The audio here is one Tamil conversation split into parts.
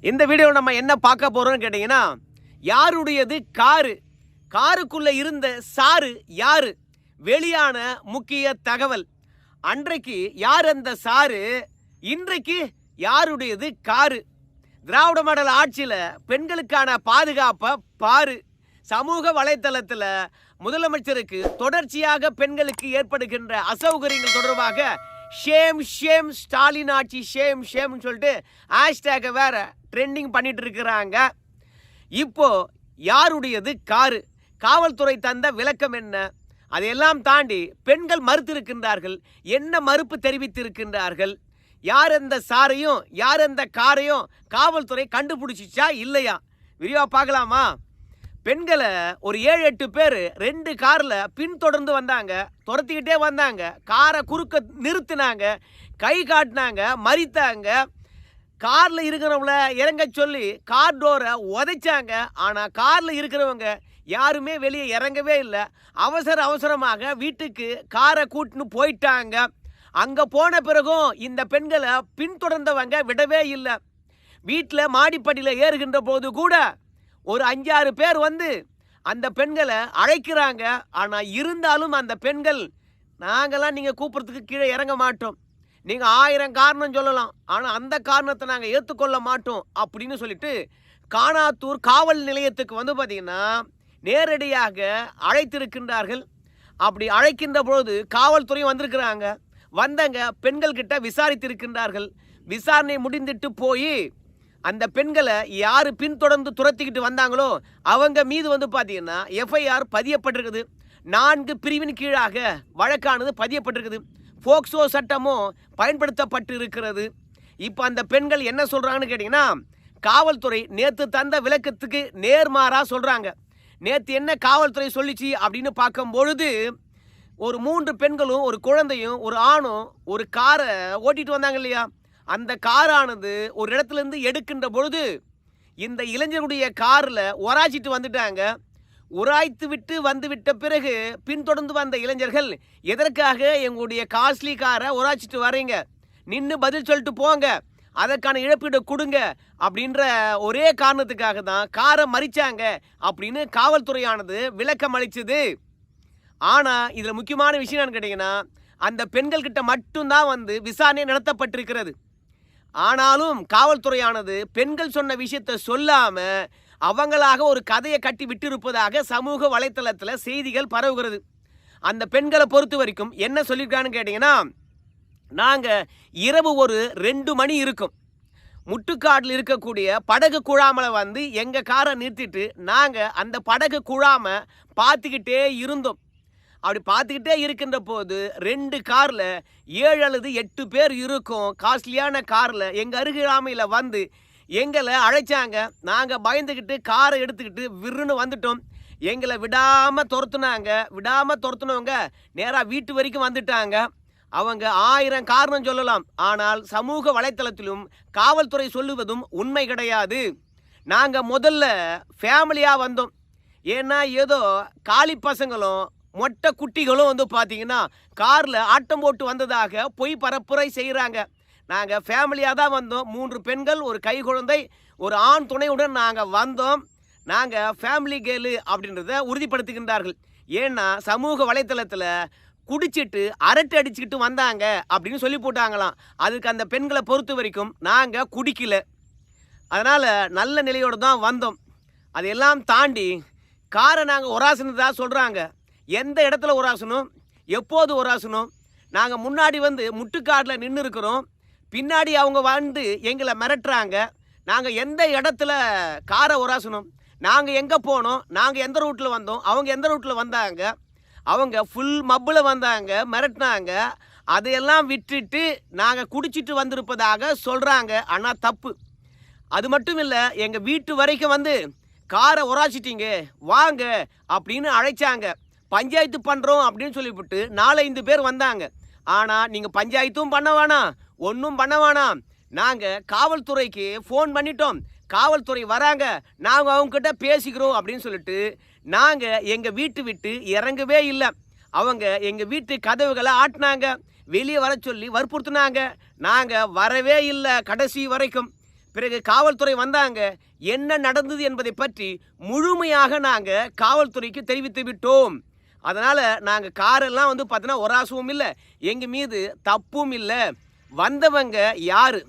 இந்த வீடியோ நம்ம என்ன பார்க்க போறோம்னு கேட்டீங்கன்னா யாருடையது காரு? காருக்குள்ள இருந்த சாரு யாரு? வெளியான முக்கிய தகவல். அன்றைக்கு யார் அந்த சாரு? இன்றைக்கு யாருடையது காரு? திராவிட மாடல் ஆட்சியில் பெண்களுக்கான பாதுகாப்பை பாரு. சமூக வலைத்தளத்தில் முதலமைச்சருக்கு தொடர்ச்சியாக பெண்களுக்கு ஏற்படுகின்ற அசௌகரியங்கள் தொடர்பாக ஷேம் ஷேம் ஸ்டாலின் ஆட்சி ஷேம் ஷேம்னு சொல்லிட்டு ஹேஷ்டேக்கை வேற ட்ரெண்டிங் பண்ணிட்டு இருக்கிறாங்க. இப்போ யாருடையது? காரு. காவல்துறை தந்த விளக்கம் என்ன? அதையெல்லாம் தாண்டி பெண்கள் மறுத்திருக்கின்றார்கள். என்ன மறுப்பு தெரிவித்திருக்கின்றார்கள்? யார் அந்த சாரையும் யார் அந்த காரையும் காவல்துறை கண்டுபிடிச்சிச்சா இல்லையா? விரிவா பார்க்கலாமா? பெண்களை ஒரு ஏழு எட்டு பேர் ரெண்டு காரில் பின்தொடர்ந்து வந்தாங்க. துரத்திக்கிட்டே வந்தாங்க. காரை குறுக்க நிறுத்தினாங்க. கை காட்டினாங்க. மறித்தாங்க. காரில் இருக்கிறவங்கள இறங்க சொல்லி கார் டோரை உதைச்சாங்க. ஆனால் காரில் இருக்கிறவங்க யாருமே வெளியே இறங்கவே இல்லை. அவசர அவசரமாக வீட்டுக்கு காரை கூட்டின்னு போயிட்டாங்க. அங்கே போன பிறகும் இந்த பெண்களை பின்தொடர்ந்தவங்க விடவே இல்லை. வீட்டில் மாடிப்படியில் ஏறுகின்ற போது கூட ஒரு அஞ்சாறு பேர் வந்து அந்த பெண்களை அழைக்கிறாங்க. ஆனால் இருந்தாலும் அந்த பெண்கள் நாங்களாம் நீங்கள் கூப்பிட்றதுக்கு கீழே இறங்க மாட்டோம். நீங்கள் ஆயிரம் காரணம் சொல்லலாம். ஆனால் அந்த காரணத்தை நாங்கள் ஏற்றுக்கொள்ள மாட்டோம் அப்படின்னு சொல்லிட்டு காணாத்தூர் காவல் நிலையத்துக்கு வந்து பார்த்தீங்கன்னா நேரடியாக அழைத்திருக்கின்றார்கள். அப்படி அழைக்கின்ற பொழுது காவல்துறையும் வந்திருக்கிறாங்க. வந்தங்க பெண்கள் கிட்ட விசாரித்திருக்கின்றார்கள். விசாரணை முடிந்துட்டு போய் அந்த பெண்களை யார் பின்தொடர்ந்து துரத்திக்கிட்டு வந்தாங்களோ அவங்க மீது வந்து பார்த்தீங்கன்னா எஃப்ஐஆர் பதியப்பட்டிருக்குது. நான்கு பிரிவின் கீழாக வழக்கானது பதியப்பட்டிருக்குது. போக்சோ சட்டமும் பயன்படுத்தப்பட்டு இருக்கிறது இப்போ அந்த பெண்கள் என்ன சொல்கிறாங்கன்னு கேட்டிங்கன்னா காவல்துறை நேற்று தந்த விளக்கத்துக்கு நேர்மாறாக சொல்கிறாங்க நேற்று என்ன காவல்துறை சொல்லிச்சு அப்படின்னு பார்க்கும் பொழுது ஒரு மூன்று பெண்களும் ஒரு குழந்தையும் ஒரு ஆணும் ஒரு காரை ஓட்டிகிட்டு வந்தாங்க இல்லையா? அந்த காரானது ஒரு இடத்துல இருந்து எடுக்கின்ற பொழுது இந்த இளைஞருடைய காரில் உராய்ச்சிட்டு வந்துட்டாங்க. உராய்த்து விட்டு வந்து விட்ட பிறகு பின்தொடர்ந்து வந்த இளைஞர்கள் எதற்காக எங்களுடைய காஸ்ட்லி காரை உராய்ச்சிட்டு வரீங்க நின்று பதில் சொல்லிட்டு போங்க. அதற்கான இழப்பீடு கொடுங்க. அப்படின்ற ஒரே காரணத்துக்காக தான் காரை மறிச்சாங்க அப்படின்னு காவல்துறையானது விளக்கம் அளிச்சது. ஆனால் இதில் முக்கியமான விஷயம் என்னன்னு கேட்டிங்கன்னா அந்த பெண்கள்கிட்ட மட்டும்தான் வந்து விசாரணை நடத்தப்பட்டிருக்கிறது. ஆனாலும் காவல்துறையானது பெண்கள் சொன்ன விஷயத்தை சொல்லாம அவங்களாக ஒரு கதையை கட்டி விட்டிருப்பதாக சமூக வலைத்தளத்தில் செய்திகள் பரவுகிறது. அந்த பெண்களை பொறுத்த வரைக்கும் என்ன சொல்லியிருக்கான்னு கேட்டிங்கன்னா நாங்கள் இரவு ஒரு ரெண்டு மணி இருக்கும். முட்டுக்காட்டில் இருக்கக்கூடிய படகு குழாமலை வந்து எங்கள் காரை நிறுத்திட்டு நாங்கள் அந்த படகு குழாமை பார்த்துக்கிட்டே இருந்தோம். அப்படி பார்த்துக்கிட்டே இருக்கின்ற போது ரெண்டு காரில் ஏழு அல்லது எட்டு பேர் இருக்கும். காஸ்ட்லியான காரில் எங்கள் அருகாமையில் வந்து எங்களை அழைச்சாங்க. நாங்கள் பயந்துக்கிட்டு காரை எடுத்துக்கிட்டு விருன்னு வந்துட்டோம். எங்களை விடாமல் துரத்துனாங்க. விடாமல் துரத்துனவங்க நேராக வீட்டு வரைக்கும் வந்துட்டாங்க. அவங்க ஆயிரம் காரணம் சொல்லலாம். ஆனால் சமூக வலைத்தளத்திலும் காவல்துறை சொல்லுவதும் உண்மை கிடையாது. நாங்கள் முதல்ல ஃபேமிலியாக வந்தோம். ஏன்னா ஏதோ காளி பசங்களும் மொட்டை குட்டிகளும் வந்து பார்த்தீங்கன்னா காரில் ஆட்டம் போட்டு வந்ததாக பொய் பரப்புரை செய்கிறாங்க நாங்கள் ஃபேமிலியாக தான் வந்தோம். மூன்று பெண்கள் ஒரு கை குழந்தை ஒரு ஆண் துணையுடன் நாங்கள் வந்தோம். நாங்கள் ஃபேமிலி கேர்ளு அப்படின்றத உறுதிப்படுத்துகின்றார்கள். ஏன்னா சமூக வலைத்தளத்தில் குடிச்சிட்டு அரட்டை அடிச்சுக்கிட்டு வந்தாங்க அப்படின்னு சொல்லி போட்டாங்களாம். அதுக்கு அந்த பெண்களை பொறுத்த வரைக்கும் நாங்கள் குடிக்கல. அதனால் நல்ல நிலையோடு தான் வந்தோம். அதையெல்லாம் தாண்டி காரை நாங்கள் ஒராசுனதா சொல்கிறாங்க எந்த இடத்துல ஒராசணும் எப்போது ஒராசணும் நாங்கள் முன்னாடி வந்து முட்டுக்காட்டில் நின்று இருக்கிறோம் பின்னாடி அவங்க வந்து எங்களை மிரட்டுறாங்க. நாங்கள் எந்த இடத்துல காரை ஒராசணும் நாங்கள் எங்கே போனோம்? நாங்கள் எந்த ரூட்டில் வந்தோம்? அவங்க எந்த ரூட்டில் வந்தாங்க? அவங்க ஃபுல் மப்பில் வந்தாங்க மிரட்டினாங்க. அதையெல்லாம் விட்டுட்டு நாங்கள் குடிச்சிட்டு வந்திருப்பதாக சொல்கிறாங்க ஆனால் தப்பு. அது மட்டும் இல்லை எங்கள் வீட்டு வரைக்கும் வந்து காரை உராச்சிட்டீங்க வாங்க அப்படின்னு அழைச்சாங்க. பஞ்சாயத்து பண்ணுறோம் அப்படின்னு சொல்லிவிட்டு நாலஞ்சு பேர் வந்தாங்க. ஆனால் நீங்கள் பஞ்சாயத்தும் பண்ண வேணாம் ஒன்றும் பண்ண வேணாம். நாங்கள் காவல்துறைக்கு ஃபோன் பண்ணிட்டோம். காவல்துறை வராங்க நாங்கள் அவங்கக்கிட்ட பேசிக்கிறோம் அப்படின்னு சொல்லிட்டு நாங்கள் எங்கள் வீட்டு விட்டு இறங்கவே இல்லை. அவங்க எங்கள் வீட்டு கதவுகளை ஆட்டினாங்க வெளியே வர சொல்லி வற்புறுத்துனாங்க. நாங்கள் வரவே இல்லை கடைசி வரைக்கும். பிறகு காவல்துறை வந்தாங்க என்ன நடந்தது என்பதை பற்றி முழுமையாக நாங்கள் காவல்துறைக்கு தெரிவித்து விட்டோம். அதனால் நாங்கள் காரெல்லாம் வந்து பார்த்தோன்னா ஒராசுவும் இல்லை. எங்கள் மீது தப்பும் இல்லை. வந்தவங்க யார்?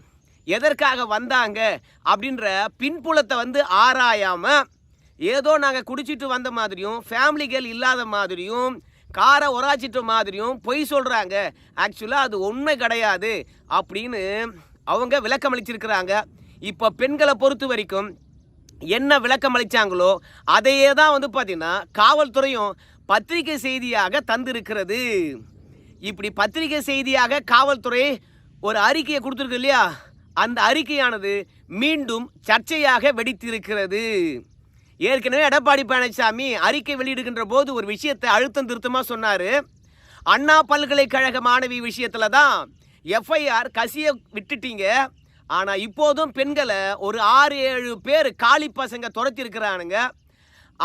எதற்காக வந்தாங்க? அப்படின்ற பின்புலத்தை வந்து ஆராயாமல் ஏதோ நாங்கள் குடிச்சிட்டு வந்த மாதிரியும் ஃபேமிலிகள் இல்லாத மாதிரியும் காரை உராச்சிட்ட மாதிரியும் பொய் சொல்கிறாங்க ஆக்சுவலாக அது உண்மை கிடையாது அப்படின்னு அவங்க விளக்கம் அளிச்சிருக்கிறாங்க இப்போ பெண்களை பொறுத்த வரைக்கும் என்ன விளக்கம் அளித்தாங்களோ அதையே தான் வந்து பார்த்திங்கன்னா காவல்துறையும் பத்திரிகை செய்தியாக தந்திருக்கிறது. இப்படி பத்திரிகை செய்தியாக காவல்துறை ஒரு அறிக்கையை கொடுத்துருக்கு இல்லையா? அந்த அறிக்கையானது மீண்டும் சர்ச்சையாக வெடித்திருக்கிறது. ஏற்கனவே எடப்பாடி பழனிசாமி அறிக்கை வெளியிடுகின்ற போது ஒரு விஷயத்தை அழுத்தம் திருத்தமாக சொன்னார். அண்ணா பல்கலைக்கழக மாணவி விஷயத்தில் தான் எஃப்ஐஆர் கசிய விட்டுட்டீங்க. ஆனால் இப்போதும் பெண்களை ஒரு ஆறு ஏழு பேர் காலி பசங்க துரத்திருக்கிறானுங்க.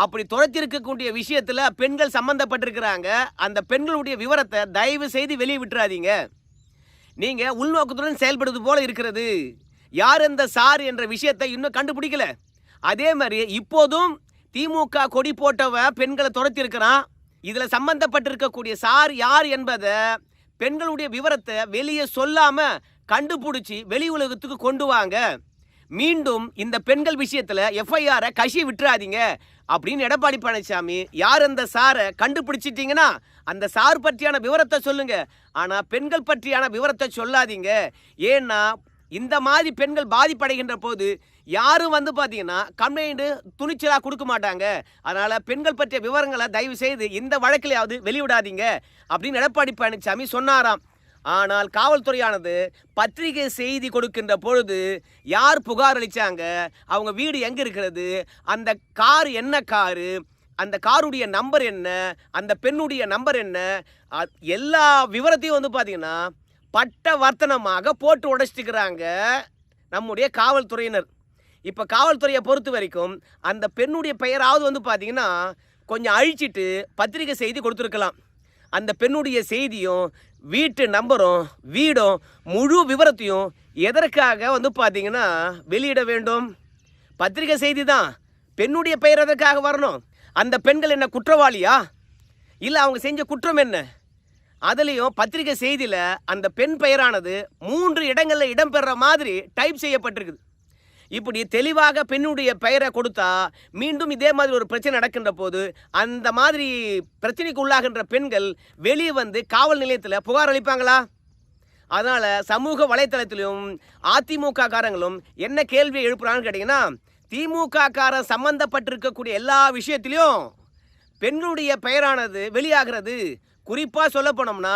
அப்படி துரத்திருக்கக்கூடிய விஷயத்தில் பெண்கள் சம்மந்தப்பட்டிருக்கிறாங்க அந்த பெண்களுடைய விவரத்தை தயவு செய்து வெளியே விட்டுறாதீங்க. நீங்கள் உள்நோக்கத்துடன் செயல்படுவது போல இருக்கிறது. யார் இந்த சார் என்ற விஷயத்தை இன்னும் கண்டுபிடிக்கல. அதே மாதிரி இப்போதும் திமுக கொடி போட்டவன் பெண்களை துரத்திருக்கிறான். இதில் சம்பந்தப்பட்டிருக்கக்கூடிய சார் யார் என்பதை பெண்களுடைய விவரத்தை வெளியே சொல்லாமல் கண்டுபிடிச்சி வெளி உலகத்துக்கு கொண்டு வாங்க. மீண்டும் இந்த பெண்கள் விஷயத்தில் எஃப்ஐஆரை கசி விட்டுறாதீங்க. அப்படின்னு எடப்பாடி பழனிசாமி யார் அந்த சாரை கண்டுபிடிச்சிட்டீங்கன்னா அந்த சார் பற்றியான விவரத்தை சொல்லுங்க. ஆனால் பெண்கள் பற்றியான விவரத்தை சொல்லாதீங்க. ஏன்னா இந்த மாதிரி பெண்கள் பாதிப்படைகின்ற போது யாரும் வந்து பார்த்தீங்கன்னா கம்ப்ளைண்டு துணிச்சலாக கொடுக்க மாட்டாங்க. அதனால் பெண்கள் பற்றிய விவரங்களை தயவு செய்து இந்த வழக்கிலையாவது வெளிவிடாதீங்க அப்படின்னு எடப்பாடி பழனிசாமி சொன்னாராம். ஆனால் காவல்துறையானது பத்திரிகை செய்தி கொடுக்கின்ற பொழுது யார் புகார் அளித்தாங்க அவங்க வீடு எங்கே இருக்கிறது? அந்த கார் என்ன காரு? அந்த காருடைய நம்பர் என்ன? அந்த பெண்ணுடைய நம்பர் என்ன? எல்லா விவரத்தையும் வந்து பார்த்தீங்கன்னா பட்ட வர்த்தனமாக போட்டு உடைச்சிட்டுக்கிறாங்க நம்முடைய காவல்துறையினர். இப்போ காவல்துறையை பொறுத்த வரைக்கும் அந்த பெண்ணுடைய பெயராவது வந்து பார்த்தீங்கன்னா கொஞ்சம் அழிச்சிட்டு பத்திரிகை செய்தி கொடுத்துருக்கலாம். அந்த பெண்ணுடைய செய்தியும் வீட்டு நம்பரும் வீடும் முழு விவரத்தையும் எதற்காக வந்து பார்த்தீங்கன்னா வெளியிட வேண்டும்? பத்திரிகை செய்தி தான் பெண்ணுடைய பெயர் எதற்காக வரணும்? அந்த பெண்கள் என்ன குற்றவாளியா? இல்லை அவங்க செஞ்ச குற்றம் என்ன? அதுலேயும் பத்திரிகை செய்தியில் அந்த பெண் பெயரானது மூன்று இடங்களில் இடம்பெற மாதிரி டைப் செய்யப்பட்டிருக்குது. இப்படி தெளிவாக பெண்ணுடைய பெயரை கொடுத்தா மீண்டும் இதே மாதிரி ஒரு பிரச்சனை நடக்கின்ற போது அந்த மாதிரி பிரச்சனைக்கு உள்ளாகின்ற பெண்கள் வெளியே வந்து காவல் நிலையத்தில் புகார் அளிப்பாங்களா? அதனால் சமூக வலைத்தளத்திலும் அதிமுக காரங்களும் என்ன கேள்வியை எழுப்புறான்னு கேட்டிங்கன்னா திமுக காரன் சம்மந்தப்பட்டிருக்கக்கூடிய எல்லா விஷயத்திலையும் பெண்ணுடைய பெயரானது வெளியாகிறது. குறிப்பாக சொல்ல போனோம்னா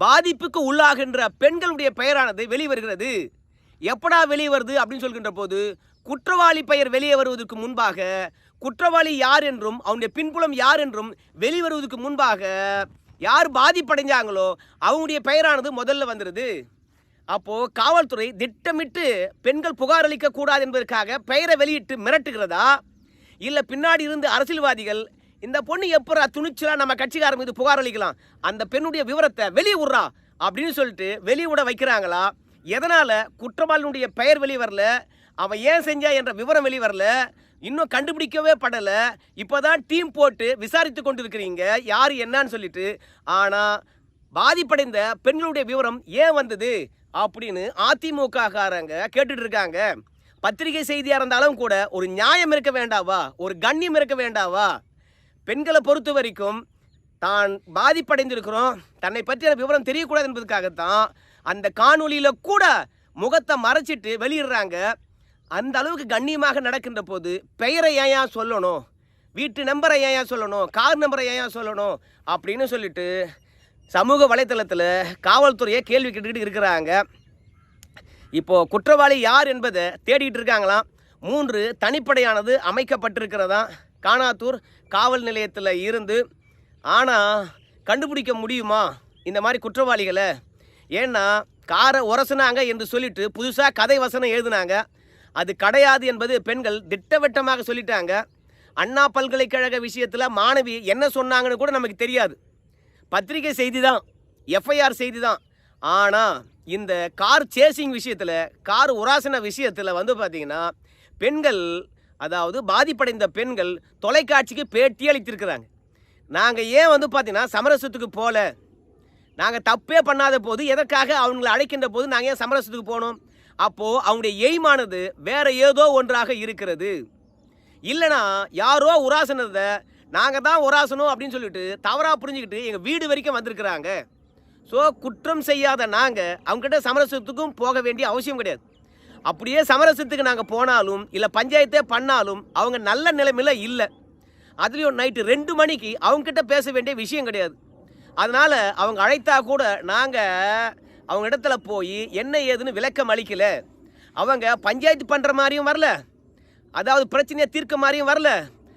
பாதிப்புக்கு உள்ளாகின்ற பெண்களுடைய பெயரானது வெளிவருகிறது. எப்படா வெளியே வருது அப்படின்னு சொல்கின்ற போது குற்றவாளி பெயர் வெளியே வருவதற்கு முன்பாக குற்றவாளி யார் என்றும் அவனுடைய பின்புலம் யார் என்றும் வெளிவருவதற்கு முன்பாக யார் பாதிப்படைஞ்சாங்களோ அவங்களுடைய பெயரானது முதல்ல வந்துடுது அப்போது காவல்துறை திட்டமிட்டு பெண்கள் புகார் அளிக்க கூடாது என்பதற்காக பெயரை வெளியிட்டு மிரட்டுகிறதா? இல்லை பின்னாடி இருந்து அரசியல்வாதிகள் இந்த பொண்ணு எப்படா துணிச்சலாக நம்ம கட்சிக்காரர் மீது புகார் அளிக்கலாம்? அந்த பெண்ணுடைய விவரத்தை வெளியே விட்றா? அப்படின்னு சொல்லிட்டு வெளியே விட வைக்கிறாங்களா? எதனால் குற்றவாளினுடைய பெயர் வெளிவரல வரல? அவன் ஏன் செஞ்சா என்ற விவரம் வெளிவரல வரல? இன்னும் கண்டுபிடிக்கவே படல. இப்போதான் டீம் போட்டு விசாரித்து கொண்டிருக்கிறீங்க. யார் என்னன்னு சொல்லிட்டு. ஆனால் பாதிப்படைந்த பெண்களுடைய விவரம் ஏன் வந்தது? அப்படின்னு அதிமுககாரங்க கேட்டுட்டு இருக்காங்க பத்திரிகை செய்தியாக இருந்தாலும் கூட ஒரு நியாயம் இருக்க வேண்டாவா? ஒரு கண்ணியம் இருக்க வேண்டாவா? பெண்களை பொறுத்த வரைக்கும் தான் பாதிப்படைந்திருக்கிறோம். தன்னை பற்றிய விவரம் தெரியக்கூடாது என்பதற்காகத்தான் அந்த காணொலியில் கூட முகத்தை மறைச்சிட்டு வெளியிடுறாங்க. அந்த அளவுக்கு கண்ணியமாக நடக்கின்ற போது பெயரை ஏன் சொல்லணும்? வீட்டு நம்பரை ஏன் சொல்லணும்? கார் நம்பரை ஏன் சொல்லணும்? அப்படின்னு சொல்லிட்டு சமூக வலைத்தளத்தில் காவல்துறையை கேள்வி கேட்டுக்கிட்டு இருக்கிறாங்க. இப்போது குற்றவாளி யார் என்பதை தேடிட்டு இருக்காங்களாம். மூன்று தனிப்படையானது அமைக்கப்பட்டிருக்கிறதா? காணாத்தூர் காவல் நிலையத்தில் இருந்து. ஆனால் கண்டுபிடிக்க முடியுமா? இந்த மாதிரி குற்றவாளிகளை ஏன்னா காரை உரசுனாங்க என்று சொல்லிட்டு புதுசாக கதை வசனம் எழுதினாங்க. அது கிடையாது என்பது பெண்கள் திட்டவட்டமாக சொல்லிட்டாங்க. அண்ணா பல்கலைக்கழக விஷயத்தில் மாணவி என்ன சொன்னாங்கன்னு கூட நமக்கு தெரியாது. பத்திரிகை செய்தி தான் எஃப்ஐஆர் செய்தி தான் ஆனால் இந்த கார் சேசிங் விஷயத்தில் கார் உராசன விஷயத்தில் வந்து பார்த்திங்கன்னா பெண்கள் அதாவது பாதிப்படைந்த பெண்கள் தொலைக்காட்சிக்கு பேட்டி அளித்திருக்கிறாங்க. நாங்கள் ஏன் வந்து பார்த்திங்கன்னா சமரசத்துக்கு போகல நாங்கள் தப்பே பண்ணாத போது எதற்காக அவங்களை அழைக்கின்ற போது நாங்கள் ஏன் சமரசத்துக்கு போனோம்? அப்போது அவங்களுடைய எய்மானது வேற ஏதோ ஒன்றாக இருக்கிறது. இல்லைனா யாரோ உராசனத்தை நாங்கள் தான் உராசனம் அப்படின்னு சொல்லிட்டு தவறாக புரிஞ்சுக்கிட்டு எங்கள் வீடு வரைக்கும் வந்திருக்கிறாங்க. ஸோ குற்றம் செய்யாத நாங்கள் அவங்ககிட்ட சமரசத்துக்கும் போக வேண்டிய அவசியம் கிடையாது. அப்படியே சமரசத்துக்கு நாங்கள் போனாலும் இல்லை பஞ்சாயத்தே பண்ணாலும் அவங்க நல்ல நிலைமையில் இல்லை. அதுலேயும் நைட்டு ரெண்டு மணிக்கு அவங்ககிட்ட பேச வேண்டிய விஷயம் கிடையாது. அதனால் அவங்க அழைத்தா கூட நாங்கள் அவங்க இடத்துல போய் என்ன ஏதுன்னு விளக்கம் அளிக்கல. அவங்க பஞ்சாயத்து பண்ணுற மாதிரியும் வரல. அதாவது பிரச்சனையை தீர்க்க மாதிரியும் வரல.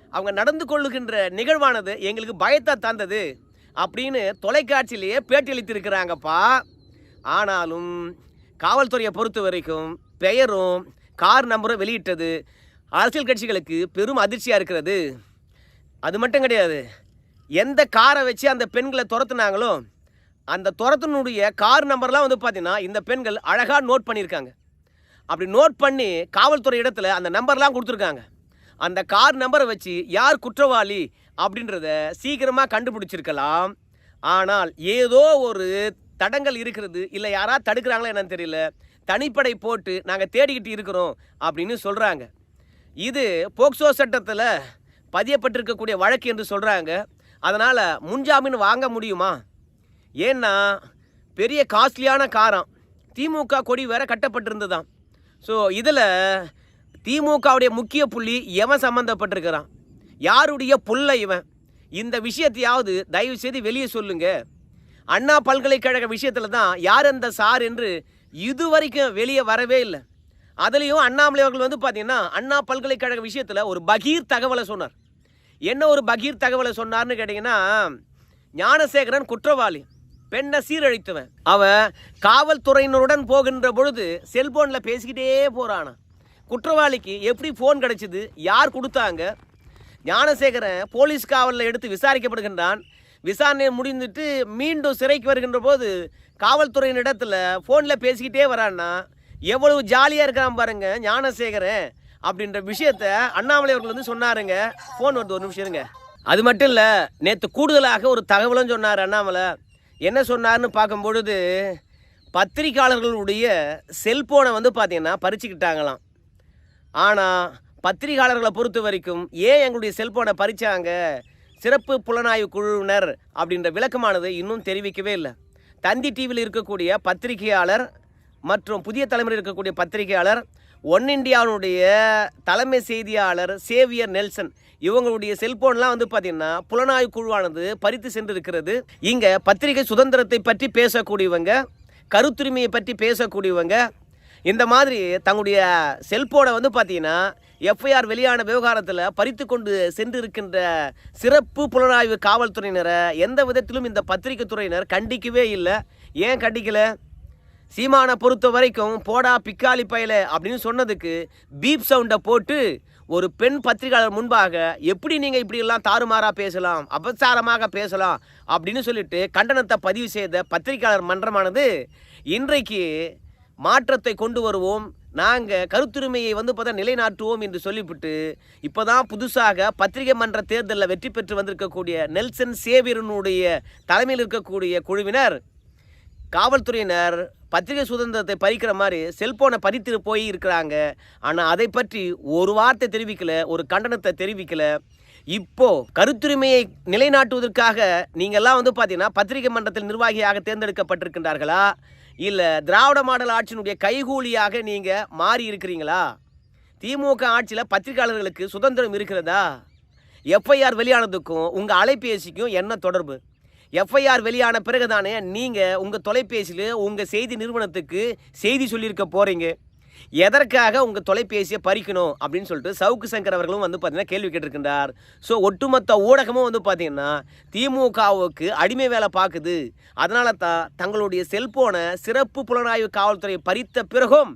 அவங்க நடந்து கொள்ளுகின்ற நிகழ்வானது எங்களுக்கு பயத்தை தந்தது அப்படின்னு தொலைக்காட்சியிலேயே பேட்டி அளித்திருக்கிறாங்கப்பா ஆனாலும் காவல்துறையை பொறுத்த வரைக்கும் பெயரும் கார் நம்பரும் வெளியிட்டது. அரசியல் கட்சிகளுக்கு பெரும் அதிர்ச்சியாக இருக்கிறது. அது மட்டும் கிடையாது. எந்த காரை வச்சு அந்த பெண்களை துரத்துனாங்களோ அந்த துரத்தினுடைய கார் நம்பர்லாம் வந்து பார்த்தீங்கன்னா இந்த பெண்கள் அழகாக நோட் பண்ணியிருக்காங்க. அப்படி நோட் பண்ணி காவல்துறை இடத்துல அந்த நம்பர்லாம் கொடுத்துருக்காங்க. அந்த கார் நம்பரை வச்சு யார் குற்றவாளி அப்படின்றத சீக்கிரமாக கண்டுபிடிச்சிருக்கலாம். ஆனால் ஏதோ ஒரு தடங்கள் இருக்கிறது இல்லை யாராவது தடுக்கிறாங்களா என்னன்னு தெரியல தனிப்படை போட்டு நாங்கள் தேடிக்கிட்டு இருக்கிறோம் அப்படின்னு சொல்கிறாங்க இது போக்சோ சட்டத்தில் பதியப்பட்டிருக்கக்கூடிய வழக்கு என்று சொல்கிறாங்க அதனால் முன்ஜாமீன் வாங்க முடியுமா? ஏன்னா பெரிய காஸ்ட்லியான காரம். திமுக கொடி வேற கட்டப்பட்டிருந்ததாம். ஸோ இதில் திமுகவுடைய முக்கிய புள்ளி எவன் சம்மந்தப்பட்டிருக்கிறான் யாருடைய புள்ள இவன்? இந்த விஷயத்தையாவது தயவு செய்து வெளியே சொல்லுங்க. அண்ணா பல்கலைக்கழக விஷயத்தில் தான் யார் அந்த சார் என்று இதுவரைக்கும் வெளியே வரவே இல்லை. அதுலேயும் அண்ணாமலை அவர்கள் வந்து பார்த்தீங்கன்னா அண்ணா பல்கலைக்கழக விஷயத்தில் ஒரு பகீர் தகவலை சொன்னார். என்ன ஒரு பகீர் தகவலை சொன்னார்னு கேட்டிங்கன்னா ஞானசேகரன் குற்றவாளி பெண்ணை சீரழித்தவன். அவன் காவல்துறையினருடன் போகின்ற பொழுது செல்போனில் பேசிக்கிட்டே போகிறானா குற்றவாளிக்கு எப்படி ஃபோன் கிடைச்சிது? யார் கொடுத்தாங்க? ஞானசேகரன் போலீஸ் காவலில் எடுத்து விசாரிக்கப்படுகின்றான். விசாரணை முடிந்துட்டு மீண்டும் சிறைக்கு வருகின்ற போது காவல்துறையின் இடத்துல ஃபோனில் பேசிக்கிட்டே வரான்னா எவ்வளவு ஜாலியாக இருக்கிறான் பாருங்க ஞானசேகரன். அப்படின்ற விஷயத்த அண்ணாமலை அவர்கள் வந்து சொன்னாருங்க. ஃபோன் வருது ஒரு நிமிஷம் இருங்க. அது மட்டும் இல்லை நேற்று கூடுதலாக ஒரு தகவலும் சொன்னார் அண்ணாமலை. என்ன சொன்னார்னு பார்க்கும்பொழுது பத்திரிகையாளர்களுடைய செல்போனை வந்து பார்த்தீங்கன்னா பறிச்சுக்கிட்டாங்களாம். ஆனால் பத்திரிகையாளர்களை பொறுத்த வரைக்கும் ஏன் எங்களுடைய செல்போனை பறிச்சாங்க? சிறப்பு புலனாய்வு குழுவினர் அப்படின்ற விளக்கமானது இன்னும் தெரிவிக்கவே இல்லை. தந்தி டிவியில் இருக்கக்கூடிய பத்திரிகையாளர் மற்றும் புதிய தலைமுறை இருக்கக்கூடிய பத்திரிகையாளர் ஒன் இந்தியாவுடைய தலைமை செய்தியாளர் சேவியர் நெல்சன். இவங்களுடைய செல்போன்லாம் வந்து பார்த்தீங்கன்னா புலனாய்வு குழுவானது பறித்து சென்றிருக்கிறது. இங்கே பத்திரிகை சுதந்திரத்தை பற்றி பேசக்கூடியவங்க கருத்துரிமையை பற்றி பேசக்கூடியவங்க இந்த மாதிரி தங்களுடைய செல்போனை வந்து பார்த்தீங்கன்னா எஃப்ஐஆர் வெளியான விவகாரத்தில் பறித்து கொண்டு சென்றிருக்கின்ற சிறப்பு புலனாய்வு காவல்துறையினரை எந்த விதத்திலும் இந்த பத்திரிகை துறையினர் கண்டிக்கவே இல்லை. ஏன் கண்டிக்கலை? சீமானை பொறுத்த வரைக்கும் போடா பிக்காலி பயல அப்படின்னு சொன்னதுக்கு பீப் சவுண்டை போட்டு ஒரு பெண் பத்திரிகையாளர் முன்பாக எப்படி நீங்கள் இப்படியெல்லாம் தாறுமாறாக பேசலாம் அபசாரமாக பேசலாம்? அப்படின்னு சொல்லிட்டு கண்டனத்தை பதிவு செய்த பத்திரிகையாளர் மன்றமானது இன்றைக்கு மாற்றத்தை கொண்டு வருவோம் நாங்கள் கருத்துரிமையை வந்து பார்த்தா நிலைநாட்டுவோம் என்று சொல்லிவிட்டு இப்போ தான் புதுசாக பத்திரிகை மன்ற தேர்தலில் வெற்றி பெற்று வந்திருக்கக்கூடிய நெல்சன் சேவியரனுடைய தலைமையில் இருக்கக்கூடிய குழுவினர் காவல்துறையினர் பத்திரிகை சுதந்திரத்தை பறிக்கிற மாதிரி செல்போனை பறித்து போய் இருக்கிறாங்க. ஆனால் அதை பற்றி ஒரு வார்த்தை தெரிவிக்கல ஒரு கண்டனத்தை தெரிவிக்கல. இப்போ கருத்துரிமையை நிலைநாட்டுவதற்காக நீங்கள்லாம் வந்து பார்த்தீங்கன்னா பத்திரிகை மன்றத்தில் நிர்வாகியாக தேர்ந்தெடுக்கப்பட்டிருக்கின்றார்களா? இல்லை திராவிட மாடல் ஆட்சியினுடைய கைகூலியாக நீங்கள் மாறி இருக்கிறீங்களா? திமுக ஆட்சியில் பத்திரிகையாளர்களுக்கு சுதந்திரம் இருக்கிறதா? எஃப்ஐஆர் வெளியானதுக்கும் உங்கள் அலைபேசிக்கும் என்ன தொடர்பு? எஃப்ஐஆர் வெளியான பிறகுதானே நீங்கள் உங்கள் தொலைபேசியில் உங்கள் செய்தி நிறுவனத்துக்கு செய்தி சொல்லியிருக்க போகிறீங்க எதற்காக உங்கள் தொலைபேசியை பறிக்கணும் அப்படின்னு சொல்லிட்டு சவுக்கு சங்கர் அவர்களும் வந்து பார்த்தீங்கன்னா கேள்வி கேட்டிருக்கின்றார். ஸோ ஒட்டுமொத்த ஊடகமும் வந்து பார்த்தீங்கன்னா திமுகவுக்கு அடிமை வேலை பார்க்குது. அதனால தான் தங்களுடைய செல்போனை சிறப்பு புலனாய்வு காவல்துறை பறித்த பிறகும்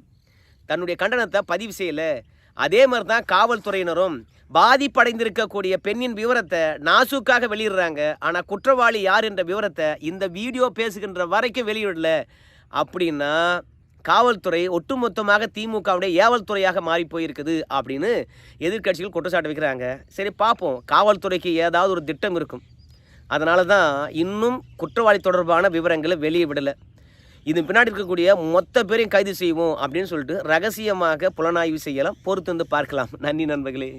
தன்னுடைய கண்டனத்தை பதிவு செய்யலை. அதே மாதிரி தான் காவல்துறையினரும் பாதிப்படைந்திருக்கக்கூடிய பெண்ணின் விவரத்தை நாசுக்காக வெளியிடுறாங்க. ஆனால் குற்றவாளி யார் என்ற விவரத்தை இந்த வீடியோ பேசுகின்ற வரைக்கும் வெளியிடல. அப்படின்னா காவல்துறை ஒட்டுமொத்தமாக திமுகவுடைய ஏவல் துறையாக மாறி போயிருக்குது அப்படின்னு எதிர்கட்சிகள் குற்றச்சாட்டு வைக்கிறாங்க. சரி பார்ப்போம் காவல்துறைக்கு ஏதாவது ஒரு திட்டம் இருக்கும். அதனால தான் இன்னும் குற்றவாளி தொடர்பான விவரங்களை வெளியே விடலை. இது பின்னாடி இருக்கக்கூடிய மொத்த பேரையும் கைது செய்வோம் அப்படின்னு சொல்லிட்டு ரகசியமாக புலனாய்வு செய்யலாம். பொறுத்து வந்து பார்க்கலாம். நன்றி நண்பர்களே.